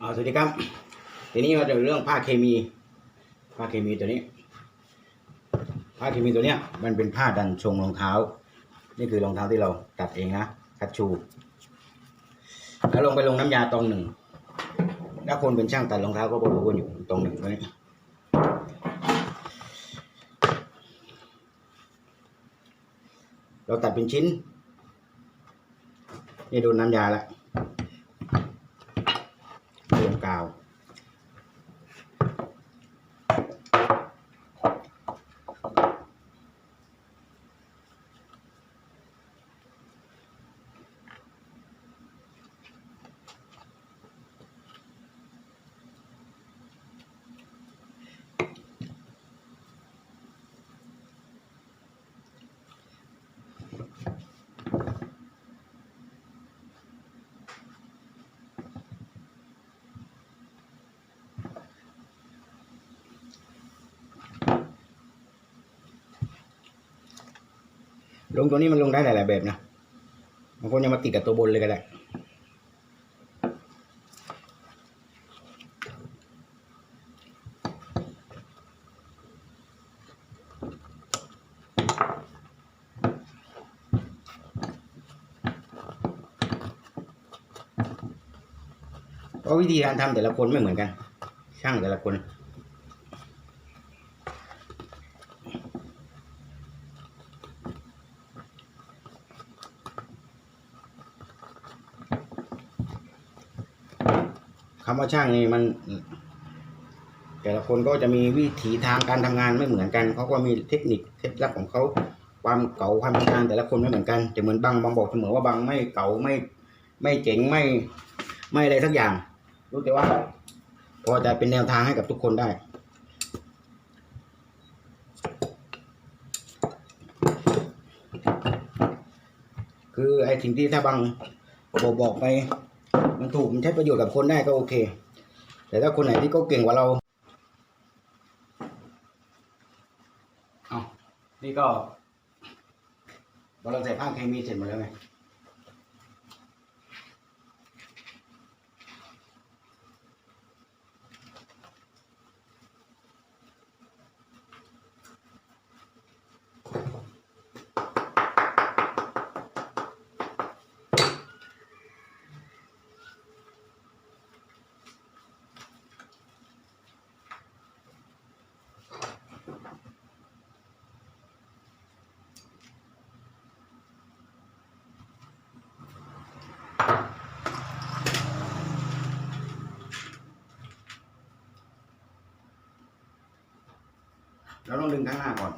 อ่าสวัสดีครับ ทีนี้มาถึงเรื่องผ้าเคมีผ้าเคมีตัวนี้ผ้าเคมีตัวเนี้ยมันเป็นผ้าดันชงรองเท้า นี่คือรองเท้าที่เราตัดเองนะคัดชู แล้วลงไปลงน้ำยาตรงหนึ่งถ้าคนเป็นช่างตัดรองเท้าก็บรู้กันอยู่ตรงหนึ่งตัวนี้เราตัดเป็นชิ้น นี่ดูน้ำยาแล้วลงกาว ลงตัวนี้มันลงได้หลาย ๆ แบบนะบางคนยังมาติดกับตัวบนเลยก็ได้เพราะวิธีการทำแต่ละคนไม่เหมือนกัน ช่างแต่ละคน คำว่าช่างนี่มัน แต่ละคนก็จะมีวิถีทางการทำงานไม่เหมือนกันเขาก็มีเทคนิคเคล็ดลับของเขาความเก่าความทำงานแต่ละคนไม่เหมือนกันแต่เหมือนบางบางบอกเสมอว่าบางไม่เก่าไม่ ไม่เจ๋งไม่ไม่อะไรสักอย่าง รู้แต่ว่า พอจะเป็นแนวทางให้กับทุกคนได้คือไอ้สิ่งที่ถ้าบางบอกบอกไป มันถูกมันใช้ประโยชน์กับคนได้ก็โอเค แต่ถ้าคนไหนที่เขาเก่งกว่าเราเอานี่ก็พอเราใส่ผ้าเคมีเสร็จหมดแล้วไง เราต้องดึงข้างหน้าก่อน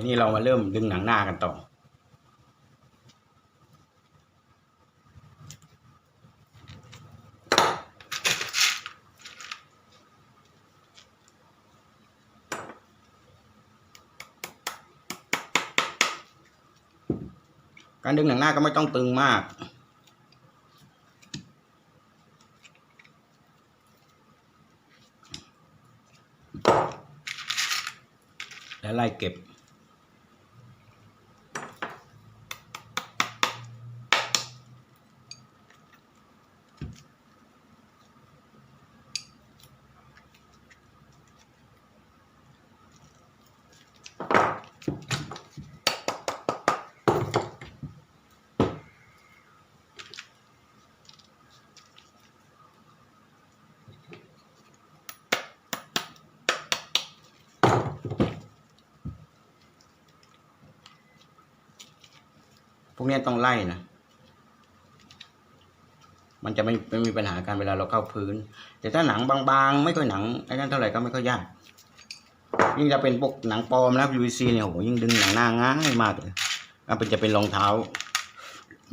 ทีนี้เรามาเริ่มดึงหนังหน้ากันต่อ การดึงหนังหน้าก็ไม่ต้องตึงมากแล้วไล่เก็บ วกนี้ต้องไล่นะ มันจะไม่ไม่มีปัญหาการเวลาเราเข้าพื้น แต่ถ้าหนังบางๆ ไม่ค่อยหนังไอ้นั่นเท่าไหร่ก็ไม่ค่อยยาก ยิ่งจะเป็นพวกหนังปลอมนะ PVC เนี่ยโหยิ่งดึงหนังหน้าง่ายมากเลยอะเป็นจะเป็นรองเท้า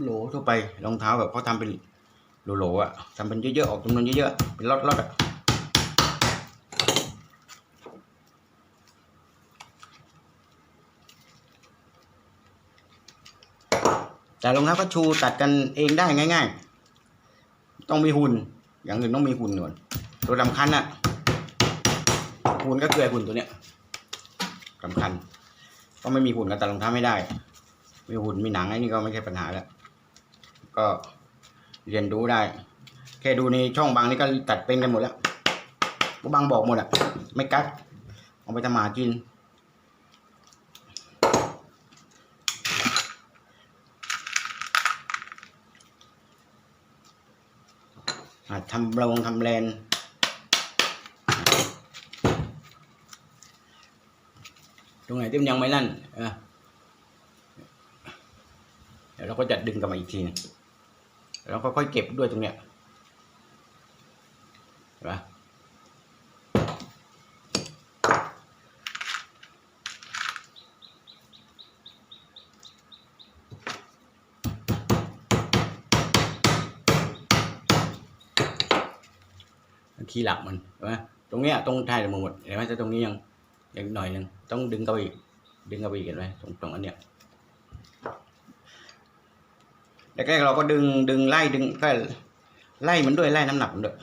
โหลทั่วไปรองเท้าแบบเขาทำเป็นโหลๆอะทำเป็นเยอะๆออกจำนวนเยอะๆเป็นล็อตๆอะ แต่รองเท้าก็ชูตัดกันเองได้ง่าย ๆ ต้องมีหุ่น อย่างอื่นต้องมีหุ่นก่อนตัวสำคัญน่ะหุ่นก็คือไอ้หุ่นตัวเนี้ยสำคัญก็ไม่มีหุ่นก็ตัดรองเท้าไม่ได้ มีหุ่นมีหนังไอ้นี่ก็ไม่ใช่ปัญหาแล้ว ก็เรียนรู้ได้ แค่ดูในช่องบางนี่ก็ตัดเป็นกันหมดแล้วบางบอกหมดอะไม่กัดเอาไปทำหมากิน ทำโรงทำแลนตรงไหนที่มันยังไม่นั่นเดี๋ยวเราก็จะดึงกลับมาอีกทีนึงแล้วก็ค่อยเก็บด้วยตรงเนี้ย คีย์หลักมันเห็นปะตรงเนี้ยตรงทายหมดเห็นไหมแต่ตรงนี้ยังยังหน่อยหนึ่งต้องดึงเข้าไปอีกดึงเข้าไปอีกเห็นไหมตรงตรงอันเนี้ยแรกๆเราก็ดึงดึงไล่ดึงก็ไล่มันด้วยไล่น้ำหนักมันด้วย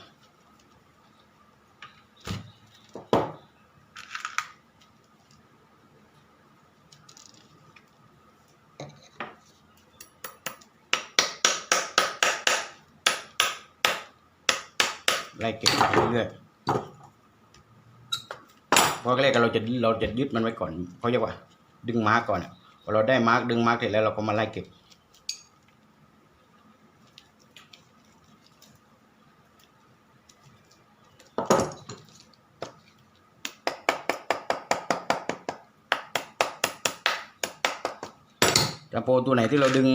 ไล่เก็บ เรื่อยเพราะแรกเราจะเราจะยึดมันไว้ก่อนเขาเรียกว่า ดึงมาร์กก่อนพอเราได้มาร์กดึงมาร์กเสร็จแล้วเราก็มาไล่เก็บตะโพตัวไหนที่เราดึง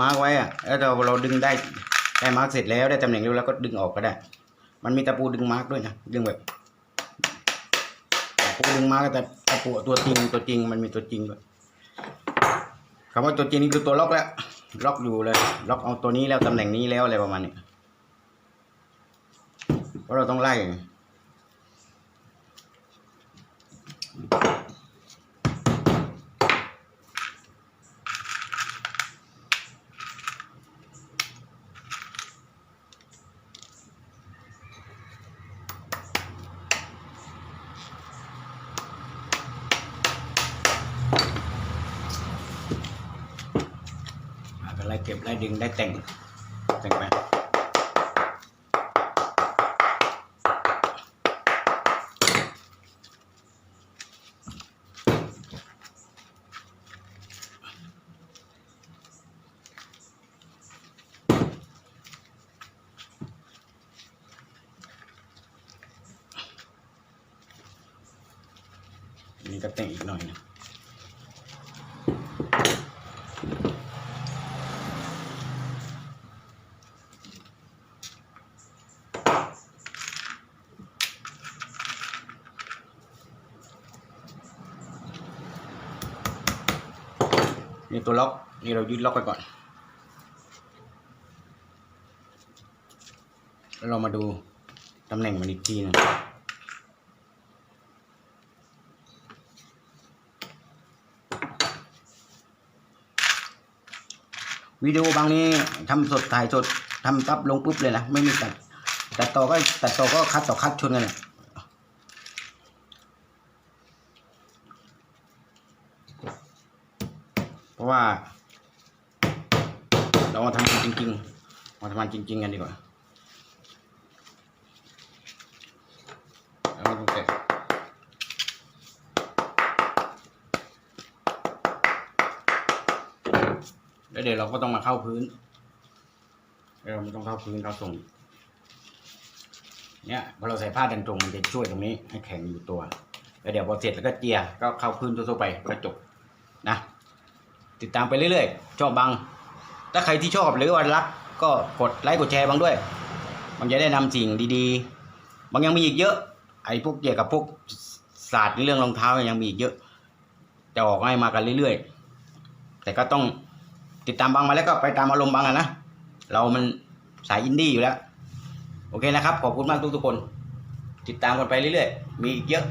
มาร์กไว้อะแล้วเราเราดึงได้ได้มาร์กเสร็จแล้วได้ตำแหน่งแล้วเราก็ดึงออกก็ได้ มันมีตะปูดึงมาร์กด้วยนะดึงแบบตะปูดึงมาร์กแต่ตะปูตัวจริงตัวจริงมันมีตัวจริงด้วยคำว่าตัวจริงนี่คือตัวล็อกแล้วล็อกอยู่เลย ล็อกเอาตัวนี้แล้วตำแหน่งนี้แล้วอะไรประมาณนี้เพราะเราต้องไล่ อะ ก็ไล่เก็บไล่ดึงได้แต่งแต่งไปนนี่ก็แต่งอีกหน่อยนะ ตัวล็อกนี่เรายึดล็อกไปก่อนแล้วเรามาดูตำแหน่งมันอีกทีหนึงวิดีโอบางนี้ทำสดถ่ายสดทำตับลงปุ๊บเลยนะ ไม่มีตัดตัดต่อก็ตัดต่อก็คัดต่อคัดชนกันเลย เพราะว่า เรามาทำงานจริงๆมาทำงานจริง ๆ กันดีกว่าแล้วมันต้องแกแล้วเดี๋ยวเราก็ต้องมาเข้าพื้นเดี๋ยวเราไม่ต้องเข้าพื้นเข้าทรงเนี่ยพอเราใส่ผ้าดันตรงมันจะช่วยตรงนี้ให้แข็งอยู่ตัว แล้วเดี๋ยวพอเสร็จแล้วก็เจียก็เข้าพื้นทั่วๆไปก็จบนะ ติดตามไปเรื่อยๆ ชอบบัง ถ้าใครที่ชอบหรือว่ารักก็กดไลค์กดแชร์บังด้วยมันจะได้นำสิ่งดีๆ บางยังมีอีกเยอะ ไอ้พวกเกี่ยวกับพวกศาสตร์ในเรื่องรองเท้ายังมีอีกเยอะ จะออกให้มากันเรื่อยๆ แต่ก็ต้องติดตามบังมาแล้วก็ไปตามอารมณ์บังอะนะ เรามันสายอินดี้อยู่แล้ว โอเคนะครับ ขอบคุณมากทุกๆคน ติดตามกันไปเรื่อยๆ มีอีกเยอะ